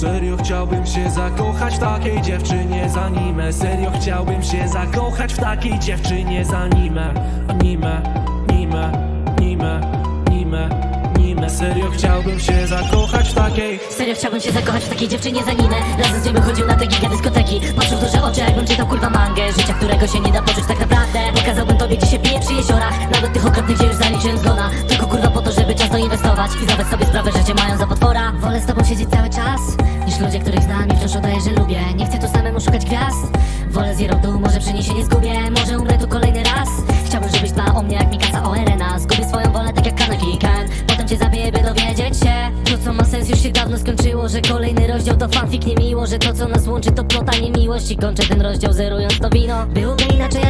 Serio chciałbym się zakochać w takiej dziewczynie z anime Serio chciałbym się zakochać w takiej dziewczynie z anime Anime, anime, anime, anime, anime Serio chciałbym się zakochać w takiej Serio chciałbym się zakochać w takiej dziewczynie za ninę Razem z nią chodził na te giga dyskoteki. Patrzył w duże oczy jakbym czytał kurwa mangę. Życia, którego się nie da poczuć tak naprawdę. Pokazałbym tobie gdzie się pije przy jeziorach. Nawet tych okropnych, gdzie już zaliczyłem zgona Tylko kurwa po to, żeby czas doinwestować I zdawać sobie sprawę, że cię mają za potwora. Wolę z tobą siedzieć cały czas Niż ludzie, których znam i wciąż udaję, że lubię. Nie chcę tu samemu szukać gwiazd. Wolę zero dół, może przy niej się nie zgubię. Może umrę tu kolejny raz. Chciałbym, żebyś dbał o mnie jak Mikasa o Erena Zgubię swoją wolę tak jak Kaneki Ken. Potem cię zabiję, by dowiedzieć się. To co ma sens już się dawno skończyło Że kolejny rozdział to fanfic niemiło Że to co nas łączy to plota nie miłość I kończę ten rozdział zerując to wino. Byłoby inaczej,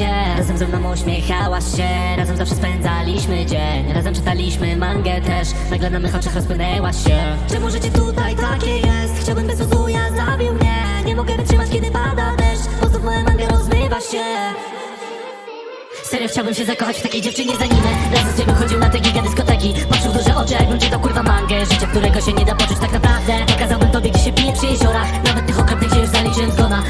się. Razem ze mną uśmiechałaś się. Razem zawsze spędzaliśmy dzień. Razem czytaliśmy mangę też. Nagle na mych oczach rozpłynęłaś się. Czemu życie tutaj takie jest? Chciałbym bez uzuja zabił mnie. Nie mogę wytrzymać kiedy pada deszcz. Poznów moja manga rozmywa się? Serio chciałbym się zakochać w takiej dziewczynie za nimę Razem z nią chodził na te giga dyskoteki. Patrzył duże oczy jakbym czytał kurwa mangę. Życie, którego się nie da poczuć tak naprawdę. Pokazałbym tobie gdzie się pije przy jeziorach. Nawet tych okropnych, gdzie już zaliczyłem zgona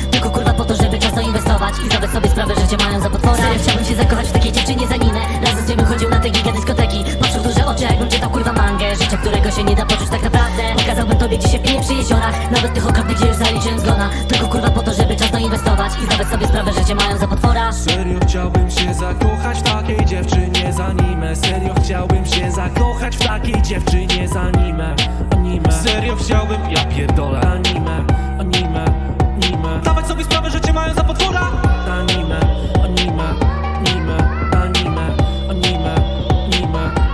I zdawać sobie sprawę, że cię mają za potwora. Serio chciałbym się zakochać w takiej dziewczynie za nimę Razem z nią chodził na te giga dyskoteki. Patrzył w duże oczy jakbym czytał kurwa mangę. Życie, którego się nie da poczuć tak naprawdę. Pokazałbym tobie gdzie się pije przy jeziorach Nawet tych okropnych, gdzie już zaliczyłem zgona Tylko kurwa po to, żeby czas inwestować I zdawać sobie sprawę, że cię mają za potwora. Serio chciałbym się zakochać w takiej dziewczynie z anime Serio chciałbym się zakochać w takiej dziewczynie z anime Anime Serio chciałbym, ja pierdolę. Anime, me, ma.